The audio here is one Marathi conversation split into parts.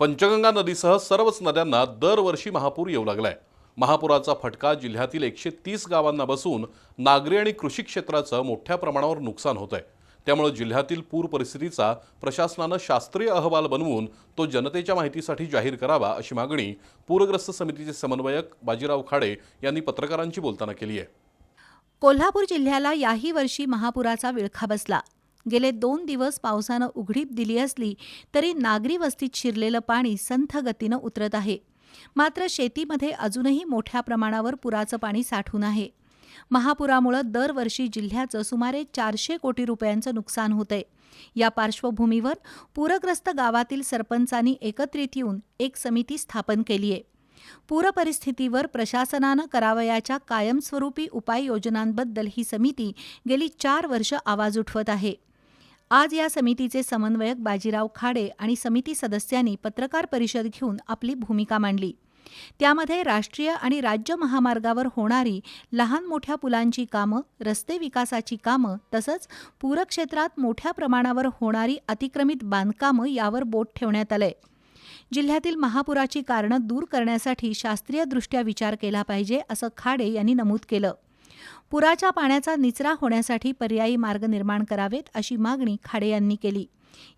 पंचगंगा नदीसह सर्वच नद्यांना दरवर्षी महापूर येऊ लागलाय. महापुराचा फटका जिल्ह्यातील एकशे तीस गावांना बसून नागरी आणि कृषी क्षेत्राचं मोठ्या प्रमाणावर नुकसान होत आहे त्यामुळे जिल्ह्यातील पूर परिस्थितीचा प्रशासनानं शास्त्रीय अहवाल बनवून तो जनतेच्या माहितीसाठी जाहीर करावा अशी मागणी पूरग्रस्त समितीचे समन्वयक बाजीराव खाडे यांनी पत्रकारांशी बोलताना केली आहे. कोल्हापूर जिल्ह्याला याही वर्षी महापुराचा विळखा बसला. गेले दोन दिवस पावसानं उघडीप दिली असली तरी नागरी वस्तीत शिरलेलं पाणी संथ गतीनं उतरत आहे. मात्र शेतीमध्ये अजूनही मोठ्या प्रमाणावर पुराचं पाणी साठून आहे. महापुरामुळं दरवर्षी जिल्ह्याचं सुमारे चारशे कोटी रुपयांचं नुकसान होतंय. या पार्श्वभूमीवर पूरग्रस्त गावातील सरपंचांनी एकत्रित येऊन एक समिती स्थापन केली आहे. पूरपरिस्थितीवर प्रशासनानं करावयाच्या कायमस्वरूपी उपाययोजनांबद्दल ही समिती गेली चार वर्ष आवाज उठवत आहे. आज या समितीचे समन्वयक बाजीराव खाडे आणि समिती सदस्यांनी पत्रकार परिषद घेऊन आपली भूमिका मांडली. त्यामध्ये राष्ट्रीय आणि राज्य महामार्गावर होणारी लहान मोठ्या पुलांची कामं रस्ते विकासाची कामं तसंच पूरक्षेत्रात मोठ्या प्रमाणावर होणारी अतिक्रमित बांधकामं यावर बोट ठेवण्यात आलंय. जिल्ह्यातील महापुराची कारणं दूर करण्यासाठी शास्त्रीयदृष्ट्या विचार केला पाहिजे असं खाडे यांनी नमूद केलं. पुराच्या पाण्याचा निचरा होण्यासाठी पर्यायी मार्ग निर्माण करावेत अशी मागणी खाडे यांनी केली.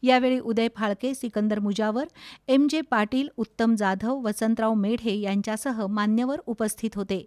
यावेळी उदय फाळके सिकंदर मुजावर एम जे पाटील उत्तम जाधव वसंतराव मेढे यांच्यासह मान्यवर उपस्थित होते.